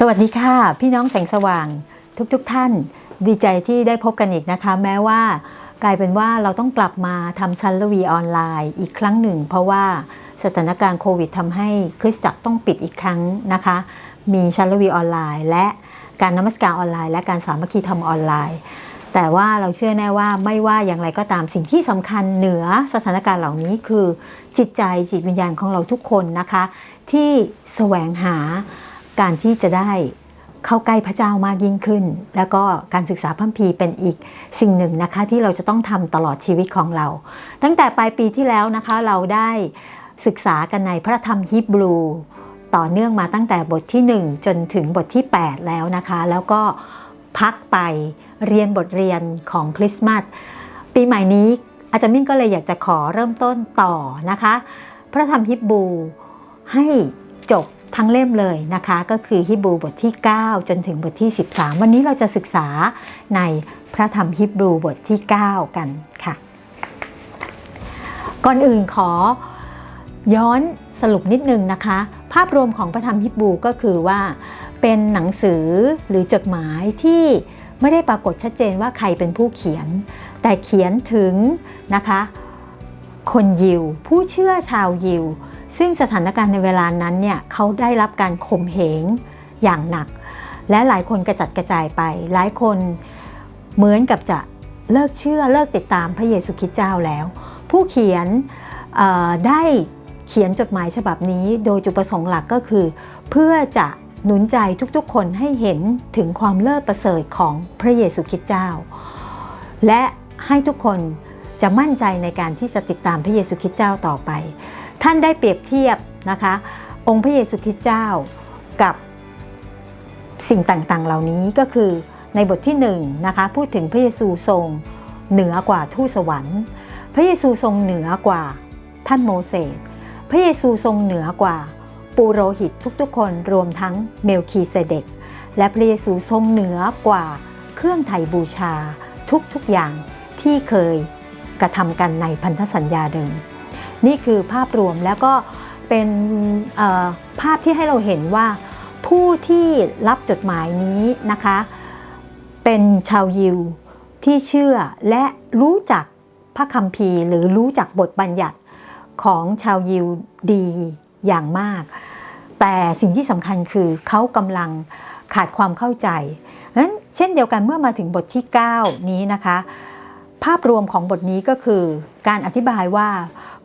สวัสดีค่ะ พี่น้องแสงสว่างทุกๆทท่าน ดีใจที่ได้พบกันอีกนะคะ แม้ว่ากลายเป็นว่าเราต้องกลับมาทำชั้นละวีออนไลน์อีกครั้งหนึ่ง เพราะว่าสถานการณ์โควิดทำให้คริสตจักรต้องปิดอีกครั้งนะคะ มีชั้นละวีออนไลน์ และการนมัสการออนไลน์ และการสามัคคีธรรมออนไลน์ แต่ว่าเราเชื่อแน่ว่าไม่ว่าอย่างไรก็ตามสิ่งที่สำคัญเหนือสถานการณ์เหล่านี้คือจิตใจจิตวิญญาณของเราทุกคนนะคะ ที่แสวงหา การที่จะได้เข้าใกล้พระเจ้ามากยิ่งขึ้น แล้วก็การศึกษาพระคัมภีร์เป็นอีกสิ่งหนึ่งนะคะ ที่เราจะต้องทำตลอดชีวิตของเรา ตั้งแต่ปลายปีที่แล้วนะคะ เราได้ศึกษากันในพระธรรมฮีบรู ต่อเนื่องมาตั้งแต่บทที่ 1 จนถึงบทที่ 8 แล้วนะคะ แล้วก็พักไปเรียนบทเรียนของคริสต์มาสปีใหม่นี้อาจารย์มิ่งก็เลยอยากจะขอเริ่มต้นต่อนะคะ พระธรรมฮิบรูให้จบ ทั้งเล่มเลยนะคะก็คือฮิบรูบทที่ 9 จนถึงบทที่ 13 วันนี้เราจะศึกษาในพระธรรมฮิบรูบทที่ 9 กันค่ะ ก่อนอื่นขอย้อนสรุปนิดนึงนะคะ ภาพรวมของพระธรรมฮิบรูก็คือว่าเป็นหนังสือหรือจดหมายที่ไม่ได้ปรากฏชัดเจนว่าใครเป็นผู้เขียน แต่เขียนถึงนะคะ คนยิว ผู้เชื่อชาวยิว ซึ่งสถานการณ์ในเวลานั้นเนี่ยเขาได้รับการข่มเหงอย่างหนัก และหลายคนกระจัดกระจายไป หลายคนเหมือนกับจะเลิกเชื่อเลิกติดตามพระเยซูคริสต์เจ้าแล้ว ผู้เขียนได้เขียนจดหมายฉบับนี้ โดยจุดประสงค์หลักก็คือ เพื่อจะหนุนใจทุกๆ คนให้เห็นถึงความเลิศประเสริฐของพระเยซูคริสต์เจ้า และให้ทุกคนจะมั่นใจในการที่จะติดตามพระเยซูคริสต์เจ้าต่อไป ท่านได้เปรียบเทียบนะคะ องค์พระเยซูคริสต์เจ้ากับสิ่งต่างๆ เหล่านี้ก็คือในบทที่1นนะคะพูดถึงพระเยซูทรงเหนือกว่าทูตสวรรค์ พระเยซูทรงเหนือกว่าท่านโมเสสพระเยซูทรงเหนือกว่าปูโรหิตทุกๆ คนรวมทั้งเมลคีเซเดกและพระเยซูทรงเหนือกว่าเครื่องไถ่บูชาทุกๆอย่างที่เคยกระทำกันในพันธสัญญาเดิม นี่คือภาพรวมแล้วก็เป็นภาพที่ให้เราเห็นว่าผู้ที่รับจดหมายนี้นะคะ เป็นชาวยิวที่เชื่อและรู้จักพระคัมภีร์ หรือรู้จักบทบัญญัติของชาวยิวดีอย่างมาก แต่สิ่งที่สำคัญคือเขากำลังขาดความเข้าใจนั้นเช่นเดียวกันเมื่อมาถึงบทที่ 9 นี้นะคะ ภาพรวมของบทนี้ก็คือการอธิบายว่า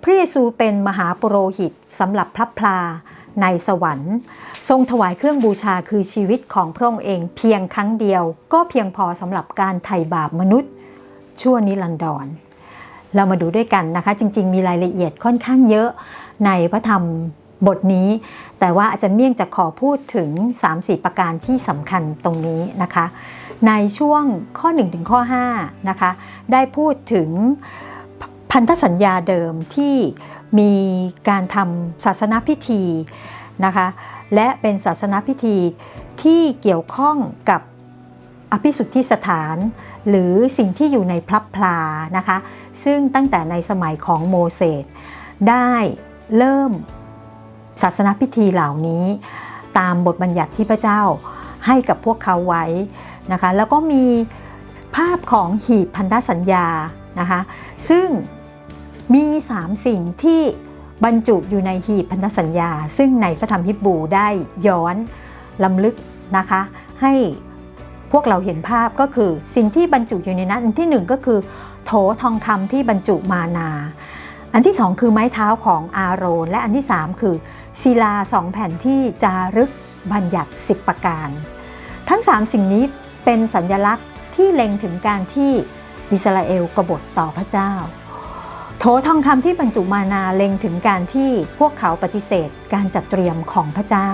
พระเยซูเป็นมหาปุโรหิตสำหรับพระพลาในสวรรค์ ทรงถวายเครื่องบูชาคือชีวิตของพระองค์เองเพียงครั้งเดียว ก็เพียงพอสำหรับการไถ่บาปมนุษย์ ชั่วนิรันดร เรามาดูด้วยกันนะคะ จริง ๆ มีรายละเอียดค่อนข้างเยอะในพระธรรมบทนี้ แต่ว่าอาจารย์เมี่ยงจะขอพูดถึง 3-4 ประการที่สำคัญตรงนี้นะคะ ในช่วงข้อ1ถึงข้อ5นะคะ ได้พูดถึง พันธสัญญาเดิมที่มีการทำศาสนาพิธีนะคะและเป็นศาสนาพิธีที่เกี่ยวข้องกับอภิสุทธิสถาน หรือสิ่งที่อยู่ในพลับพลานะคะซึ่งตั้งแต่ในสมัยของโมเสสได้เริ่มศาสนาพิธีเหล่านี้ตามบทบัญญัติที่พระเจ้าให้กับพวกเขาไว้นะคะแล้วก็มีภาพของหีบพันธสัญญานะคะซึ่ง มี 3 สิ่งที่บรรจุอยู่ในหีบพันธสัญญา ซึ่งในพระธรรมฮิบรูได้ย้อนลำลึกนะคะ ให้พวกเราเห็นภาพก็คือสิ่งที่บรรจุอยู่ในนั้น อันที่ 1 ก็คือ โถทองคำที่บรรจุมานา อันที่ 2 คือไม้เท้าของอาโรน และอันที่ 3 คือศิลาสองแผ่นที่จารึกบัญญัติ 10 ประการ ทั้ง 3 สิ่งนี้เป็นสัญญลักษณ์ที่เล็งถึงการที่อิสราเอลกบฏต่อพระเจ้า โถทองคำที่บรรจุมานาเล็งถึงการที่พวกเขาปฏิเสธการจัดเตรียมของพระเจ้า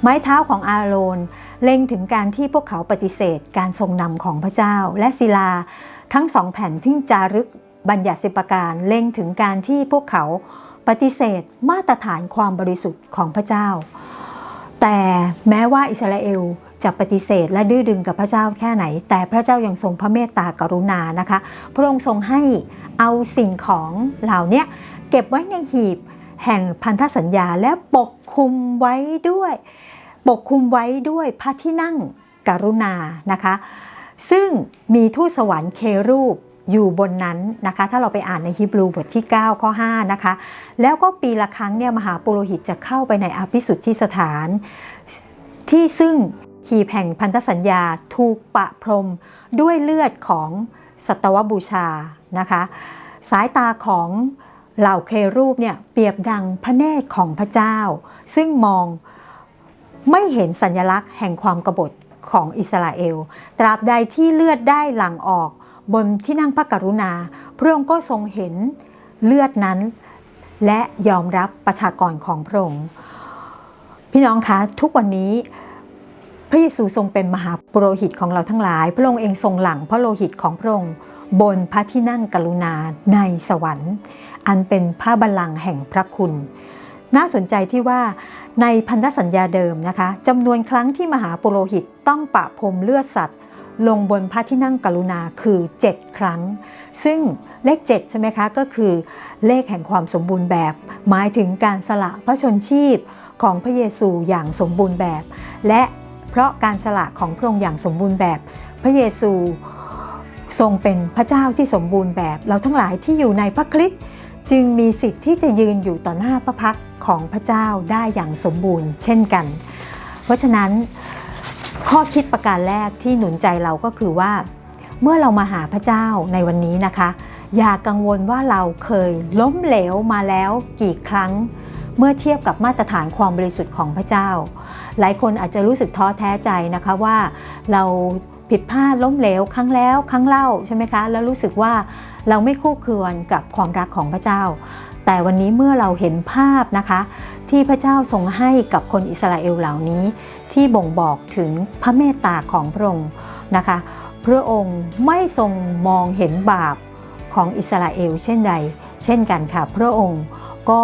ไม้เท้าของอาโรนเล็งถึงการที่พวกเขาปฏิเสธการทรงนำของพระเจ้า และศิลาทั้งสองแผ่นที่จารึกบัญญัติสิบประการเล็งถึงการที่พวกเขาปฏิเสธมาตรฐานความบริสุทธิ์ของพระเจ้า แต่แม้ว่าอิสราเอล จะปฏิเสธและดื้อดึงกับพระเจ้าแค่ไหน แต่พระเจ้ายัางทรงพระเมตตากรุณานะคะ พระองค์ทรงให้เอาสิ่งของเหล่านี้เก็บไว้ในหีบแห่งพันธสัญญาและปกคุมไว้ด้วย ปกคุมไว้ด้วยพระที่นั่งกรุณานะคะ ซึ่งมีทูตสวรรค์เครูปอยู่บนนั้นนะคะ ถ้าเราไปอ่านในฮิบรูบทที่ 9 ข้อ 5 นะคะ แล้วก็ปีละครั้งเนี่ยมหาปุโรหิตจะเข้าไปในอภิสุทธิสถาน ที่ซึ่ง หีบแห่งพันธสัญญาถูกปะพรมด้วยเลือดของสัตวบูชานะคะ สายตาของเหล่าเครูปเนี่ยเปรียบดังพระเนตรของพระเจ้า ซึ่งมองไม่เห็นสัญลักษณ์แห่งความกบฏของอิสราเอล ตราบใดที่เลือดได้หลั่งออกบนที่นั่งพระกรุณา พระองค์ก็ทรงเห็นเลือดนั้น และยอมรับประชากรของพระองค์พี่น้องคะทุกวันนี้ พระเยซูทรงเป็นมหาปุโรหิตของเราทั้งหลาย พระองค์เองทรงหลังพระโลหิตของพระองค์บนพระที่นั่งกรุณาในสวรรค์ อันเป็นพระบัลลังก์แห่งพระคุณ น่าสนใจที่ว่าในพันธสัญญาเดิมนะคะจำนวนครั้งที่มหาปุโรหิตต้องปะพรมเลือดสัตว์ ลงบนพระที่นั่งกรุณาคือ 7 ครั้ง ซึ่งเลข7ใช่ไหมคะก็คือเลขแห่งความสมบูรณ์แบบ หมายถึงการสละพระชนชีพของพระเยซูอย่างสมบูรณ์แบบ และ เพราะการสละของพระองค์อย่างสมบูรณ์แบบ พระเยซูทรงเป็นพระเจ้าที่สมบูรณ์แบบ เราทั้งหลายที่อยู่ในพระคริสต์จึงมีสิทธิ์ที่จะยืนอยู่ต่อหน้าพระพักของพระเจ้าได้อย่างสมบูรณ์ เช่นกัน เพราะฉะนั้นข้อคิดประการแรกที่หนุนใจเราก็คือว่า เมื่อเรามาหาพระเจ้าในวันนี้นะคะ อย่ากังวลว่าเราเคยล้มเหลวมาแล้วกี่ครั้ง เมื่อเทียบกับมาตรฐานความบริสุทธิ์ของพระเจ้า หลายคนอาจจะรู้สึกท้อแท้ใจนะคะว่าเราผิดพลาดล้มเหลวครั้งแล้วครั้งเล่าใช่ไหมคะแล้วรู้สึกว่าเราไม่คู่ควรกับความรักของพระเจ้า แต่วันนี้เมื่อเราเห็นภาพนะคะ ที่พระเจ้าทรงให้กับคนอิสราเอลเหล่านี้ ที่บ่งบอกถึงพระเมตตาของพระองค์นะคะ พระองค์ไม่ทรงมองเห็นบาปของอิสราเอลเช่นใด เช่นกันค่ะ พระองค์ก็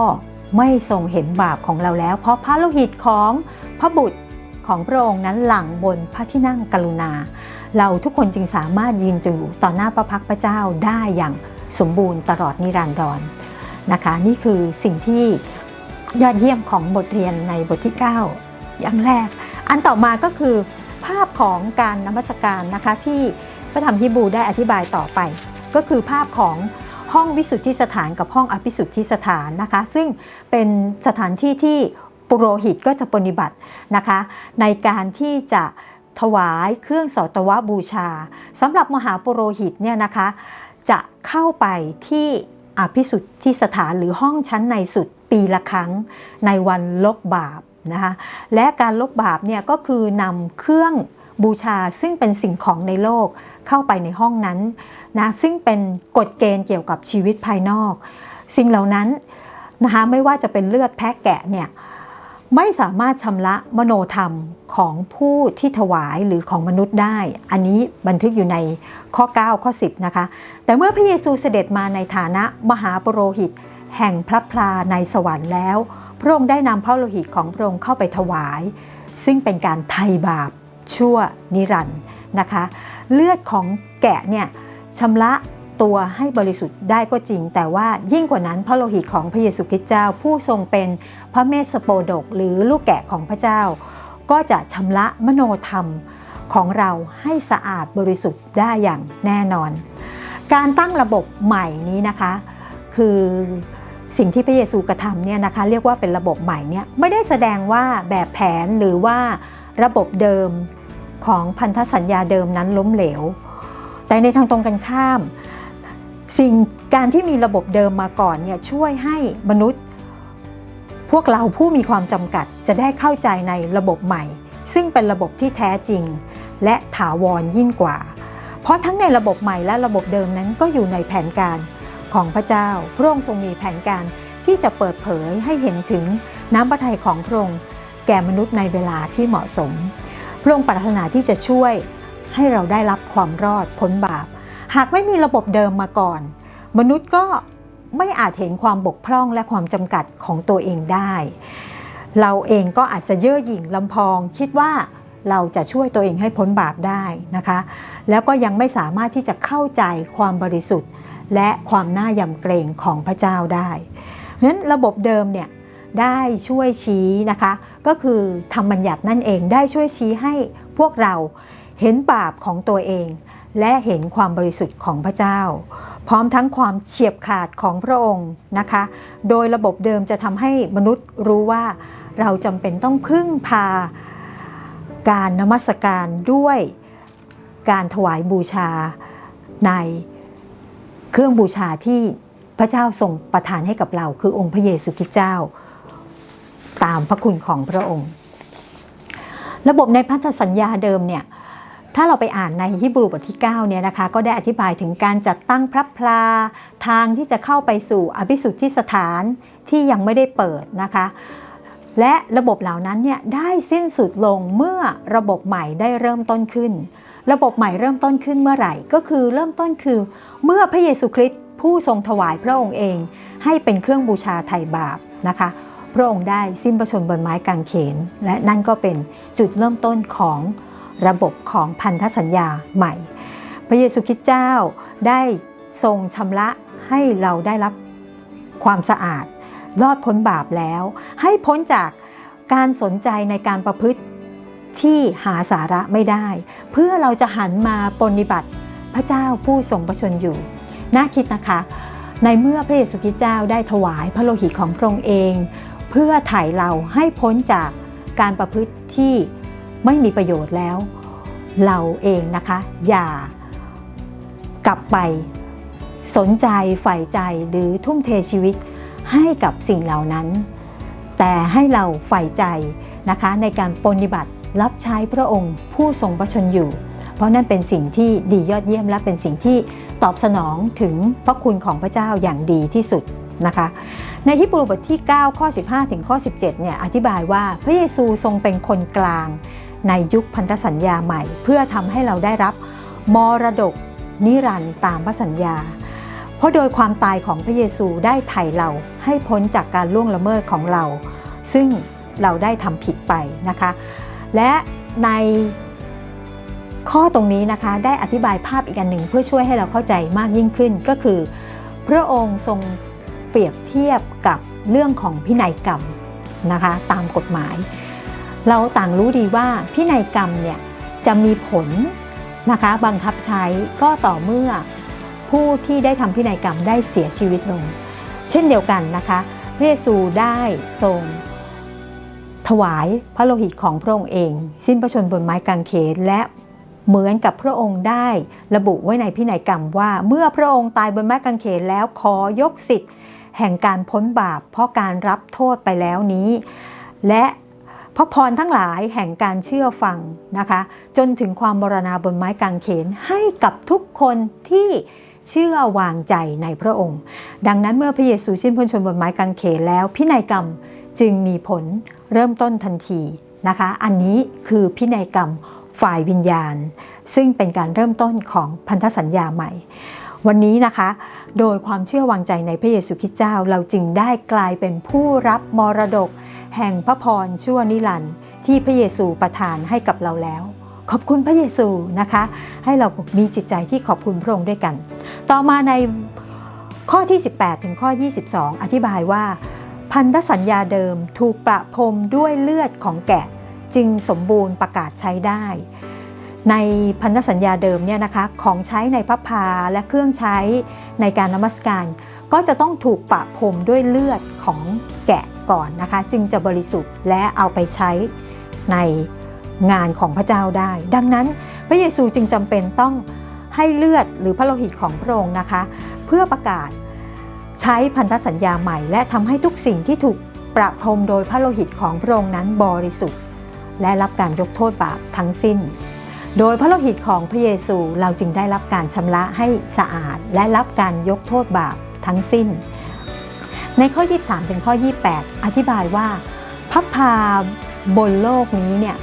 ไม่ทรงเห็นบาปของเราแล้ว เพราะพระโลหิตของพระบุตรของพระองค์นั้นหลั่งบนพระที่นั่งกรุณา เราทุกคนจึงสามารถยืนอยู่ต่อหน้าพระพักตร์พระเจ้าได้อย่างสมบูรณ์ตลอดนิรันดรนะคะ นี่คือสิ่งที่ยอดเยี่ยมของบทเรียนในบทที่ 9 อย่างแรก อันต่อมาก็คือภาพของการนมัสการนะคะที่พระธรรมฮิบูได้อธิบายต่อไป ก็คือภาพของ ห้องวิสุทธิสถานกับห้องอภิสุทธิสถานนะคะ ซึ่งเป็นสถานที่ที่ปุโรหิตก็จะปฏิบัตินะคะ ในการที่จะถวายเครื่องสัตวบูชาสำหรับมหาปุโรหิตเนี่ยนะคะ จะเข้าไปที่อภิสุทธิสถานหรือห้องชั้นในสุดปีละครั้งในวันลบบาปนะคะและการลบบาปเนี่ยก็คือนำเครื่องบูชาซึ่งเป็นสิ่งของในโลก เข้าไปในห้องนั้นนะซึ่งเป็นกฎเกณฑ์เกี่ยวกับชีวิตภายนอก สิ่งเหล่านั้นนะคะไม่ว่าจะเป็นเลือดแพะแกะเนี่ยไม่สามารถชำระมโนธรรมของผู้ที่ถวายหรือของมนุษย์ได้ อันนี้บันทึกอยู่ในข้อ 9 ข้อ 10 นะคะ แต่เมื่อพระเยซูเสด็จมาในฐานะมหาปโรหิต แห่งพระพลาในสวรรค์แล้ว พระองค์ได้นำพระโลหิตของพระองค์เข้าไปถวาย ซึ่งเป็นการไถ่บาปชั่วนิรันดร์ นะคะ เลือดของแกะเนี่ยชำระตัวให้บริสุทธิ์ได้ก็จริง แต่ว่ายิ่งกว่านั้นพระโลหิตของพระเยซูคริสต์เจ้า ผู้ทรงเป็นพระเมสสโปดก หรือลูกแกะของพระเจ้า ก็จะชำระมโนธรรมของเราให้สะอาดบริสุทธิ์ได้อย่างแน่นอน การตั้งระบบใหม่นี้นะคะ คือสิ่งที่พระเยซูกระทำเนี่ยนะคะเรียกว่าเป็นระบบใหม่เนี่ยไม่ได้แสดงว่าแบบแผนหรือว่าระบบเดิม ของพันธสัญญาเดิมนั้นล้มเหลว แต่ในทางตรงกันข้าม สิ่งการที่มีระบบเดิมมาก่อนเนี่ยช่วยให้มนุษย์ พวกเราผู้มีความจำกัดจะได้เข้าใจในระบบใหม่ ซึ่งเป็นระบบที่แท้จริง และถาวรยิ่งกว่า เพราะทั้งในระบบใหม่และระบบเดิมนั้นก็อยู่ในแผนการของพระเจ้า พระองค์ทรงมีแผนการที่จะเปิดเผยให้เห็นถึงน้ำพระทัยของพระองค์แก่มนุษย์ในเวลาที่เหมาะสม ระองค์ปรารถนาที่จะช่วยให้เราได้รับความรอดพ้นบาป หากไม่มีระบบเดิมมาก่อน มนุษย์ก็ไม่อาจเห็นความบกพร่องและความจำกัดของตัวเองได้ เราเองก็อาจจะเย่อหยิ่งลำพอง คิดว่าเราจะช่วยตัวเองให้พ้นบาปได้นะคะ แล้วก็ยังไม่สามารถที่จะเข้าใจความบริสุทธิ์ และความน่ายำเกรงของพระเจ้าได้ เพราะฉะนั้นระบบเดิมเนี่ยได้ช่วยชี้นะคะ ก็คือธรรมบัญญัตินั่นเองได้ช่วยชี้ให้พวกเราเห็นบาปของตัวเอง และเห็นความบริสุทธิ์ของพระเจ้า พร้อมทั้งความเฉียบขาดของพระองค์นะคะ โดยระบบเดิมจะทำให้มนุษย์รู้ว่าเราจำเป็นต้องพึ่งพาการนมัสการด้วยการถวายบูชาในเครื่องบูชาที่พระเจ้าทรงประทานให้กับเราคือองค์พระเยซูคริสต์เจ้า ตามพระคุณของพระองค์ ระบบในพันธสัญญาเดิมเนี่ยถ้าเราไปอ่านในฮิบรูบทที่9เนี่ยนะคะก็ได้อธิบายถึงการจัดตั้งพระพลาทางที่จะเข้าไปสู่อภิสุทธิสถานที่ยังไม่ได้เปิดนะคะ และระบบเหล่านั้นเนี่ยได้สิ้นสุดลงเมื่อระบบใหม่ได้เริ่มต้นขึ้น ระบบใหม่เริ่มต้นขึ้นเมื่อไหร่ ก็คือเริ่มต้นคือ เมื่อพระเยซูคริสต์ผู้ทรงถวายพระองค์เอง ให้เป็นเครื่องบูชาไถ่บาปนะคะ พระองค์ได้สิ้นพระชนบนไม้กางเขน และนั่นก็เป็นจุดเริ่มต้นของระบบของพันธสัญญาใหม่ พระเยซูคริสต์เจ้าได้ทรงชำระให้เราได้รับความสะอาด รอดพ้นบาปแล้ว ให้พ้นจากการสนใจในการประพฤติที่หาสาระไม่ได้ เพื่อเราจะหันมาปฏิบัติพระเจ้าผู้ทรงประชนอยู่ น่าคิดนะคะ ในเมื่อพระเยซูคริสต์เจ้าได้ถวายพระโลหิตของพระองค์เอง พื่อไถ่เราให้พ้นจากการประพฤติที่ไม่มีประโยชน์แล้ว เราเองนะคะ อย่ากลับไปสนใจใฝ่ใจหรือทุ่มเทชีวิตให้กับสิ่งเหล่านั้น แต่ให้เราใฝ่ใจนะคะในการปฏิบัติรับใช้พระองค์ผู้ทรงพระชนอยู่ เพราะนั่นเป็นสิ่งที่ดียอดเยี่ยมและเป็นสิ่งที่ตอบสนองถึงพระคุณของพระเจ้าอย่างดีที่สุด นะคะในฮิบรูบทที่ 9 ข้อ 15 ถึงข้อ 17 เนี่ยอธิบายว่าพระเยซูทรงเป็นคนกลางในยุคพันธสัญญาใหม่ เพื่อทำให้เราได้รับมรดกนิรันดร์ตามพระสัญญา เพราะโดยความตายของพระเยซูได้ไถ่เราให้พ้นจากการล่วงละเมิดของเรา ซึ่งเราได้ทำผิดไปนะคะ และในข้อตรงนี้นะคะได้อธิบายภาพอีกอันหนึ่งเพื่อช่วยให้เราเข้าใจมากยิ่งขึ้นก็คือ พระองค์ทรง ปรียบเทียบกับเรื่องของพินัยกรรมนะคะตามกฎหมาย เราต่างรู้ดีว่าพินัยกรรมเนี่ยจะมีผลนะคะบังคับใช้ก็ต่อเมื่อผู้ที่ได้ทำพินัยกรรมได้เสียชีวิตลง เช่นเดียวกันนะคะพระเยซูได้ทรง ถวายพระโลหิตของพระองค์เอง สิ้นพระชนบนไม้กางเขนและเหมือนกับพระองค์ได้ระบุไว้ในพินัยกรรมว่า เมื่อพระองค์ตายบนไม้กางเขนแล้วขอยกสิทธิ์ แห่งการพ้นบาป เพราะการรับโทษไปแล้วนี้ และพระพรทั้งหลายแห่งการเชื่อฟังนะคะ จนถึงความบรณาบนไม้กางเขนให้กับทุกคนที่เชื่อวางใจในพระองค์ ดังนั้นเมื่อพระเยซูสิ้นพระชนบนไม้กางเขนแล้ว พินัยกรรมจึงมีผลเริ่มต้นทันทีนะคะ อันนี้คือพินัยกรรมฝ่ายวิญญาณ ซึ่งเป็นการเริ่มต้นของพันธสัญญาใหม่ วันนี้นะคะ โดยความเชื่อวางใจในพระเยซูคริสต์เจ้า เราจึงได้กลายเป็นผู้รับมรดก แห่งพระพรชั่วนิรันดร์ที่พระเยซูประทานให้กับเราแล้ว ขอบคุณพระเยซูนะคะ ให้เรามีจิตใจที่ขอบคุณพระองค์ด้วยกัน ต่อมาในข้อที่ 18 ถึงข้อ 22 อธิบายว่า พันธสัญญาเดิมถูกประพรมด้วยเลือดของแกะ จึงสมบูรณ์ประกาศใช้ได้ ในพันธสัญญาเดิมเนี่ยนะคะของใช้ในพระพาและเครื่องใช้ในการนมัสการ ก็จะต้องถูกประพรมด้วยเลือดของแกะก่อนนะคะ จึงจะบริสุทธิ์และเอาไปใช้ในงานของพระเจ้าได้ ดังนั้นพระเยซูจึงจำเป็นต้องให้เลือดหรือพระโลหิตของพระองค์นะคะ เพื่อประกาศใช้พันธสัญญาใหม่ และทำให้ทุกสิ่งที่ถูกประพรมโดยพระโลหิตของพระองค์นั้นบริสุทธิ์ และรับการยกโทษบาปทั้งสิ้น โดยพระโลหิตของพระเยซูเราจึงได้รับการชำระให้สะอาด และรับการยกโทษบาปทั้งสิ้น ในข้อ 23 ถึงข้อ 28 อธิบายว่าพระพาบนโลกนี้เนี่ย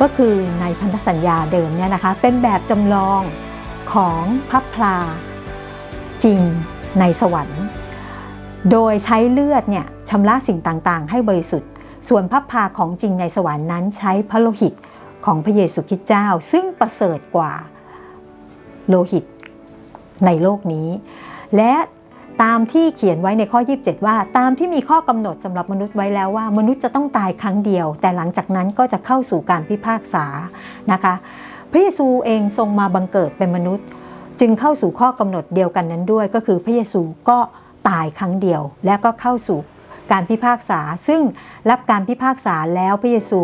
ก็คือในพันธสัญญาเดิมเนี่ยนะคะเป็นแบบจำลองของพระพลาจริงในสวรรค์ โดยใช้เลือดเนี่ยชำระสิ่งต่างๆ ให้บริสุทธิ์ ส่วนพระพาของจริงในสวรรค์นั้นใช้พระโลหิต ของพระเยซูคริสต์เจ้า ซึ่งประเสริฐกว่าโลหิตในโลกนี้ และตามที่เขียนไว้ในข้อ 27 ว่า ตามที่มีข้อกำหนดสำหรับมนุษย์ไว้แล้วว่า มนุษย์จะต้องตายครั้งเดียว แต่หลังจากนั้นก็จะเข้าสู่การพิพากษานะคะ พระเยซูเองทรงมาบังเกิดเป็นมนุษย์ จึงเข้าสู่ข้อกำหนดเดียวกันนั้นด้วย ก็คือพระเยซูก็ตายครั้งเดียว และก็เข้าสู่การพิพากษา ซึ่งรับการพิพากษาแล้วพระเยซู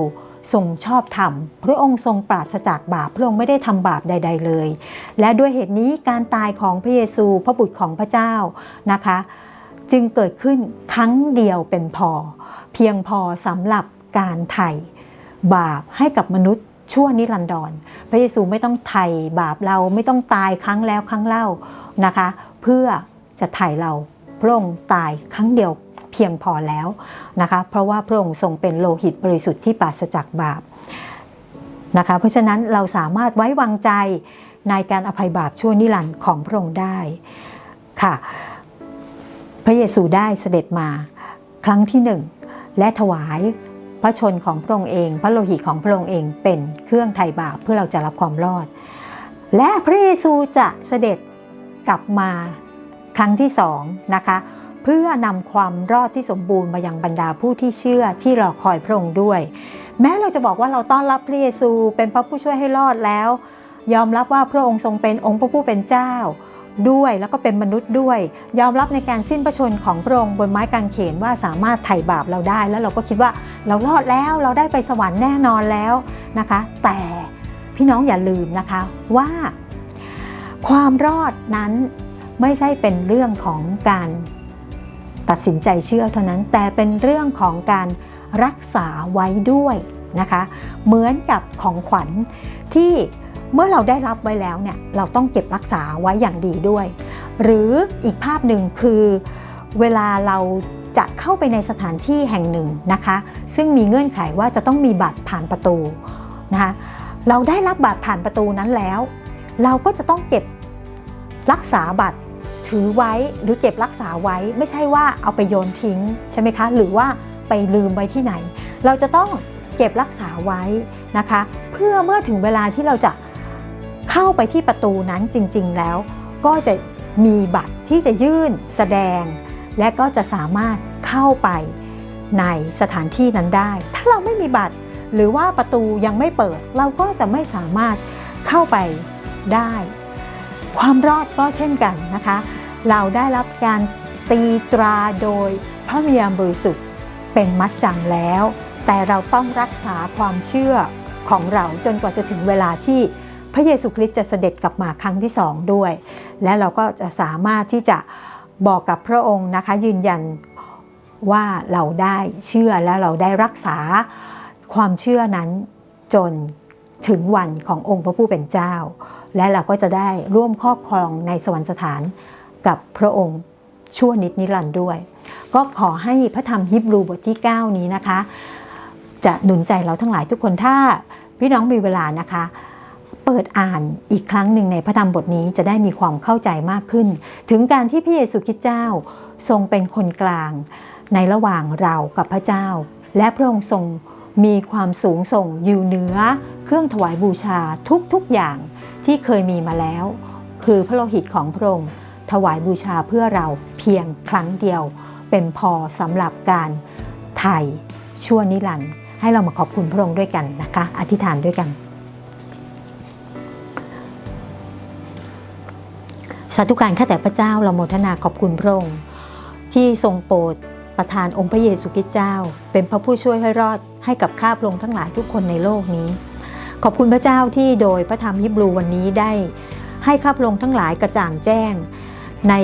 ทรงชอบธรรม พระองค์ทรงปราศจากบาป พระองค์ไม่ได้ทำบาปใด ๆเลย และด้วยเหตุนี้การตายของพระเยซูพระบุตรของพระเจ้านะคะ จึงเกิดขึ้นครั้งเดียวเป็นพอ เพียงพอสำหรับการไถ่บาปให้กับมนุษย์ชั่วนิรันดร พระเยซูไม่ต้องไถ่บาปเราไม่ต้องตายครั้งแล้วครั้งเล่านะคะ เพื่อจะไถ่เราพระองค์ตายครั้งเดียว เพียงพอแล้วนะคะเพราะว่าพระองค์ทรงเป็นโลหิตบริสุทธิ์ที่ปราศจากบาปนะคะเพราะฉะนั้นเราสามารถไว้วางใจในการอภัยบาปชั่วนิรันดร์ของพระองค์ได้ค่ะพระเยซูได้เสด็จมาครั้งที่หนึ่งและถวายพระชนของพระองค์เอง พระโลหิตของพระองค์เองเป็นเครื่องไถ่บาปเพื่อเราจะรับความรอด และพระเยซูจะเสด็จกลับมาครั้งที่สองนะคะ เพื่อนำความรอดที่สมบูรณ์มายังบรรดาผู้ที่เชื่อที่รอคอยพระองค์ด้วย แม้เราจะบอกว่าเราต้อนรับพระเยซูเป็นพระผู้ช่วยให้รอดแล้ว ยอมรับว่าพระองค์ทรงเป็นองค์พระผู้เป็นเจ้าด้วยแล้วก็เป็นมนุษย์ด้วย ยอมรับในการสิ้นพระชนของพระองค์บนไม้กางเขนว่าสามารถไถ่บาปเราได้ แล้วเราก็คิดว่าเรารอดแล้วเราได้ไปสวรรค์แน่นอนแล้วนะคะ แต่พี่น้องอย่าลืมนะคะว่า ความรอดนั้นไม่ใช่เป็นเรื่องของการ ตัดสินใจเชื่อเท่านั้นแต่เป็นเรื่องของการรักษาไว้ด้วยนะคะ เหมือนกับของขวัญที่เมื่อเราได้รับไว้แล้วเนี่ยเราต้องเก็บรักษาไว้อย่างดีด้วย หรืออีกภาพหนึ่งคือเวลาเราจะเข้าไปในสถานที่แห่งหนึ่งนะคะ ซึ่งมีเงื่อนไขว่าจะต้องมีบัตรผ่านประตูนะคะเราได้รับบัตรผ่านประตูนั้นแล้ว เราก็จะต้องเก็บรักษาบัตร ถือไว้หรือเก็บรักษาไว้ ไม่ใช่ว่าเอาไปโยนทิ้งใช่ไหมคะ หรือว่าไปลืมไว้ที่ไหน เราจะต้องเก็บรักษาไว้นะคะ เพื่อเมื่อถึงเวลาที่เราจะเข้าไปที่ประตูนั้นจริง ๆ แล้ว ก็จะมีบัตรที่จะยื่นแสดง และก็จะสามารถเข้าไปในสถานที่นั้นได้ ถ้าเราไม่มีบัตรหรือว่าประตูยังไม่เปิด เราก็จะไม่สามารถเข้าไปได้ ความรอดก็เช่นกันนะคะ เราได้รับการตีตราโดยพระวิญญาณบริสุทธิ์เป็นมัดจำแล้ว แต่เราต้องรักษาความเชื่อของเราจนกว่าจะถึงเวลาที่พระเยซูคริสต์จะเสด็จกลับมาครั้งที่สองด้วย และเราก็จะสามารถที่จะบอกกับพระองค์นะคะยืนยันว่าเราได้เชื่อและเราได้รักษาความเชื่อนั้นจนถึงวันขององค์พระผู้เป็นเจ้า และเราก็จะได้ร่วมครอบครองในสวรรคสถาน กับพระองค์ชั่วนิดนิรันด์ด้วย ก็ขอให้พระธรรมฮิบรูบทที่ 9 นี้นะคะ จะหนุนใจเราทั้งหลายทุกคนถ้าพี่น้องมีเวลานะคะ เปิดอ่านอีกครั้งหนึ่งในพระธรรมบทนี้จะได้มีความเข้าใจมากขึ้น ถึงการที่พระเยซูคริสต์เจ้าทรงเป็นคนกลาง ในระหว่างเรากับพระเจ้า และพระองค์ทรงมีความสูงส่งอยู่เหนือเครื่องถวายบูชาทุกๆอย่างที่เคยมีมาแล้ว คือพระโลหิตของพระองค์ ถวายบูชาเพื่อเราเพียงครั้งเดียว เป็นพอสำหรับการไถ่ชั่วนิรันดร์ให้เรามาขอบคุณพระองค์ด้วยกันนะคะ อธิษฐานด้วยกันสาธุการข้าแต่พระเจ้าเราโมทนาขอบคุณพระองค์ที่ทรงโปรดประทานองค์พระเยซูคริสต์เจ้า เป็นพระผู้ช่วยให้รอดให้กับข้าพระองค์ทั้งหลายทุกคนในโลกนี้ ขอบคุณพระเจ้าที่โดยพระธรรมฮิบรูวันนี้ได้ให้ข้าพระองค์ทั้งหลายกระจ่างแจ้ง ใน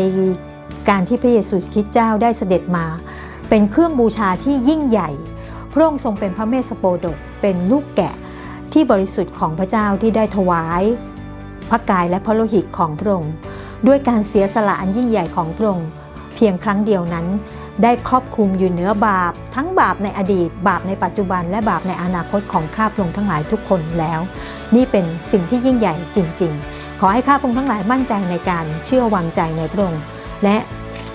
การที่พระเยซูคริสต์เจ้าได้เสด็จมา เป็นเครื่องบูชาที่ยิ่งใหญ่ พระองค์ทรงเป็นพระเมสสโปดกเป็นลูกแกะที่บริสุทธิ์ของพระเจ้าที่ได้ถวาย พระกายและพระโลหิตของพระองค์ ด้วยการเสียสละอันยิ่งใหญ่ของพระองค์เพียงครั้งเดียวนั้น ได้ครอบคลุมอยู่เหนือบาป ทั้งบาปในอดีต บาปในปัจจุบันและบาปในอนาคตของข้าพระองค์ทั้งหลายทุกคนแล้ว นี่เป็นสิ่งที่ยิ่งใหญ่จริง ๆ ขอให้ข้าพงษ์ทั้งหลายมั่นใจในการเชื่อวางใจในพระองค์และ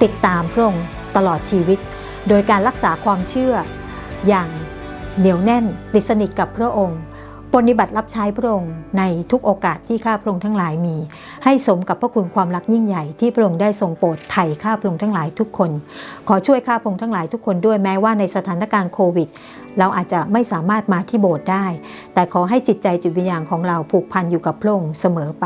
ติดตามพระองค์ตลอดชีวิต โดยการรักษาความเชื่อ อย่างเหนียวแน่นติดสนิทกับพระองค์ปฏิบัติรับใช้พระองค์ในทุกโอกาสที่ข้าพระองค์ทั้งหลายมี ให้สมกับพระคุณความรักยิ่งใหญ่ที่พระองค์ได้ทรงโปรดไถ่ข้าพระองค์ทั้งหลายทุกคน ขอช่วยข้าพระองค์ทั้งหลายทุกคนด้วยแม้ว่าในสถานการณ์โควิด เราอาจจะไม่สามารถมาที่โบสถ์ได้ แต่ขอให้จิตใจจิตวิญญาณของเราผูกพันอยู่กับพระองค์เสมอไป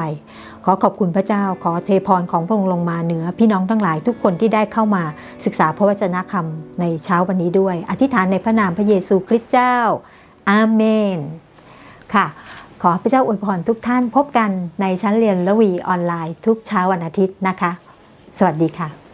ขอขอบคุณพระเจ้า ขอเทพรของพระองค์ลงมาเหนือ พี่น้องทั้งหลายทุกคนที่ได้เข้ามาศึกษาพระวจนะคำในเช้าวันนี้ด้วย อธิษฐานในพระนามพระเยซูคริสต์เจ้าอาเมนค่ะ ขอพระเจ้าอวยพรทุกท่านพบกันในชั้นเรียนละวีออนไลน์ทุกเช้าวันอาทิตย์นะคะ สวัสดีค่ะ